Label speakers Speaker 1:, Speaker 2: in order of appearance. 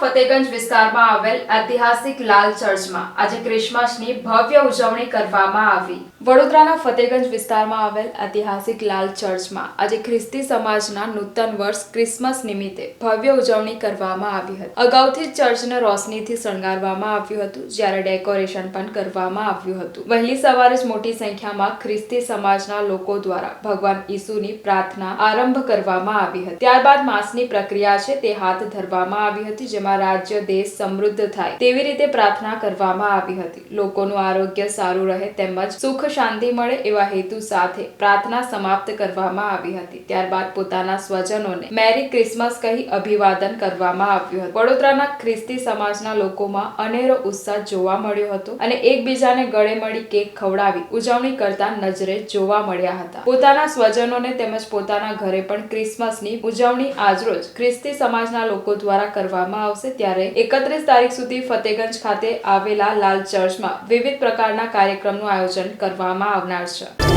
Speaker 1: ફતેગંજ વિસ્તારમાં આવેલ ઐતિહાસિક લાલ ચર્ચમાં આજે ક્રિસમસની ભવ્ય ઉજવણી કરવામાં આવી. વડોદરાના ફતેગંજ વિસ્તારમાં આવેલ ઐતિહાસિક લાલ ચર્ચમાં આજે ખ્રિસ્તી સમાજના નૂતન વર્ષ ક્રિસમસ નિમિત્તે ભવ્ય ઉજવણી કરવામાં આવી હતી. અગાઉથી ચર્ચને રોશનીથી શણગારવામાં આવ્યું હતું, જ્યારે ડેકોરેશન પણ કરવામાં આવ્યું હતું. વહેલી સવારે જ મોટી સંખ્યામાં ખ્રિસ્તી સમાજના લોકો દ્વારા ભગવાન ઈસુની પ્રાર્થના આરંભ કરવામાં આવી હતી. ત્યારબાદ માસની પ્રક્રિયા છે તે હાથ ધરવામાં આવી હતી, જેમાં રાજ્ય, દેશ સમૃદ્ધ થાય તેવી રીતે પ્રાર્થના કરવામાં આવી હતી. લોકોનું આરોગ્ય સારું રહે તેમજ સુખ શાંતિ મળે એવા હેતુ સાથે પ્રાર્થના સમાપ્ત કરવામાં આવી હતી. ત્યારબાદ પોતાના સ્વજનોને મેરી ક્રિસમસ કહી અભિવાદન કરવામાં આવ્યું હતું. વડોદરાના ખ્રિસ્તી સમાજના લોકોમાં અનેરો ઉત્સાહ જોવા મળ્યો હતો અને એકબીજાને ગળે મળી કેક ખવડાવી ઉજવણી કરતા નજરે જોવા મળ્યા હતા. પોતાના સ્વજનોને તેમજ પોતાના ઘરે પણ ક્રિસમસની ઉજવણી આજરોજ ખ્રિસ્તી સમાજના લોકો દ્વારા કરવામાં આવશે ત્યારે એકત્રીસ તારીખ સુધી ફતેગંજ ખાતે આવેલા લાલ ચર્ચમાં વિવિધ પ્રકારના કાર્યક્રમનું આયોજન કરવામાં આવનાર છે.